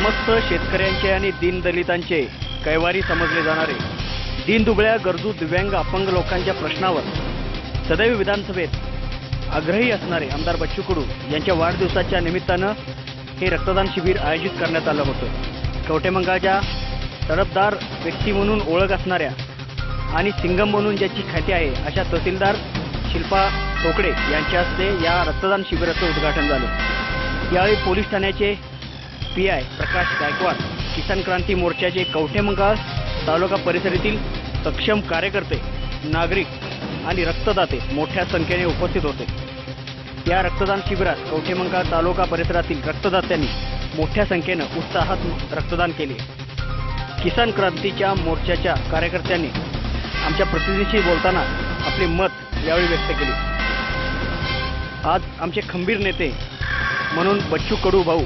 समस्त शेतकऱ्यांचे आणि दीनदलितांचे कैवारी समजले जाणारे दीनदुबळ्या गरजू दिव्यांग अपंग लोकांच्या प्रश्नावर सदैव विधानसभेत आग्रही असणारे आमदार बच्चू कडू यांच्या वाढदिवसाच्या निमित्तानं हे रक्तदान शिबिर आयोजित करण्यात आलं होतं. कवटेमंगाच्या तडफदार व्यक्ती म्हणून ओळख असणाऱ्या आणि सिंगम म्हणून ज्याची ख्याती आहे अशा तहसीलदार शिल्पा टोकडे यांच्या हस्ते या रक्तदान शिबिराचं उद्घाटन झालं. यावेळी पोलीस ठाण्याचे पी आय प्रकाश गायकवाड किसान क्रांती मोर्चाचे कवठेमंगाळ तालुका परिसरातील सक्षम कार्यकर्ते नागरिक आणि रक्तदाते मोठ्या संख्येने उपस्थित होते. या रक्तदान शिबिरात कवठेमंगाळ तालुका परिसरातील रक्तदात्यांनी मोठ्या संख्येनं उत्साहात रक्तदान केले. किसान क्रांतीच्या मोर्चाच्या कार्यकर्त्यांनी आमच्या प्रतिनिधीशी बोलताना आपले मत यावेळी व्यक्त केले. आज आमचे खंबीर नेते म्हणून बच्चू कडू भाऊ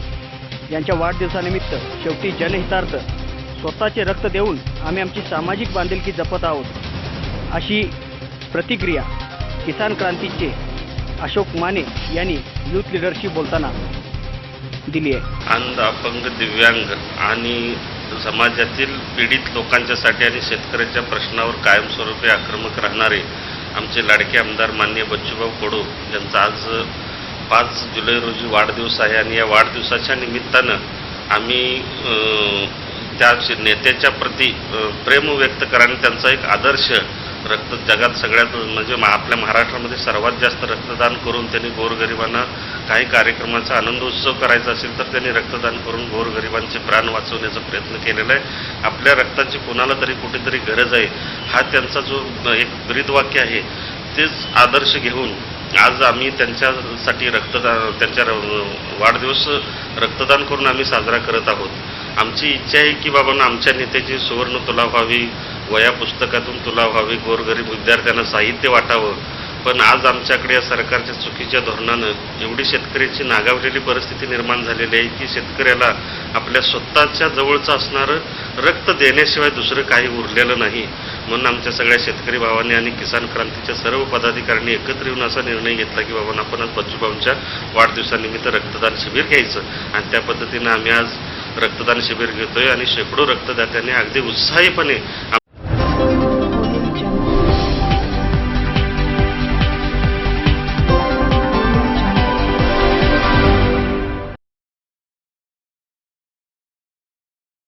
यांच्या वाढदिवसानिमित्त शेवटी जनहितार्थ स्वतःचे रक्त देऊन आम्ही आमची सामाजिक बांधिलकी जपत आहोत. अशी प्रतिक्रिया किसान क्रांतीचे अशोक माने यांनी युथ लिडरशी बोलताना दिली आहे. अंध अपंग दिव्यांग आणि समाजातील पीडित लोकांच्यासाठी आणि शेतकऱ्याच्या प्रश्नावर कायमस्वरूपी आक्रमक राहणारे आमचे लाडके आमदार मान्य बच्चूभाऊ कडू यांचा आज पाच जुलै रोजी वाढदिवस आहे आणि या वाढदिवसाच्या निमित्तानं आम्ही त्या नेत्याच्या प्रती प्रेम व्यक्त करा आणि त्यांचा एक आदर्श रक्त जगात सगळ्यात म्हणजे मा- आपल्या महाराष्ट्रामध्ये सर्वात जास्त रक्तदान करून त्यांनी गोरगरिबांना काही कार्यक्रमाचा आनंदोत्सव करायचा असेल तर त्यांनी रक्तदान करून गोरगरिबांचे प्राण वाचवण्याचा प्रयत्न केलेला आहे. आपल्या रक्ताची कोणाला तरी कुठेतरी गरज आहे हा त्यांचा जो एक ब्रीदवाक्य आहे तेच आदर्श घेऊन आज आम्ही त्यांच्यासाठी रक्तदान त्यांच्या र- वाढदिवस रक्तदान करून आम्ही साजरा करत आहोत. आमची इच्छा आहे की बाबा आमच्या नेत्याची सुवर्ण तुला व्हावी वया पुस्तकातून तुला व्हावी गोरगरीब विद्यार्थ्यांना साहित्य वाटावं. पण आज आमच्याकडे या सरकारच्या चुकीच्या धोरणानं एवढी शेतकऱ्याची नागावलेली परिस्थिती निर्माण झालेली आहे की शेतकऱ्याला आपल्या स्वतःच्या जवळचं असणारं रक्त देण्याशिवाय दुसरं काही उरलेलं नाही. म्हणून आमच्या सगळ्या शेतकरी भावांनी आणि किसान क्रांतीच्या सर्व पदाधिकाऱ्यांनी एकत्र येऊन असा निर्णय घेतला की बाबा आपण आज बच्चूभाऊंच्या वाढदिवसानिमित्त रक्तदान शिबिर घ्यायचं. आणि त्या पद्धतीनं आम्ही आज रक्तदान शिबिर घेतोय आणि शेकडो रक्तदात्यांनी अगदी उत्साहीपणे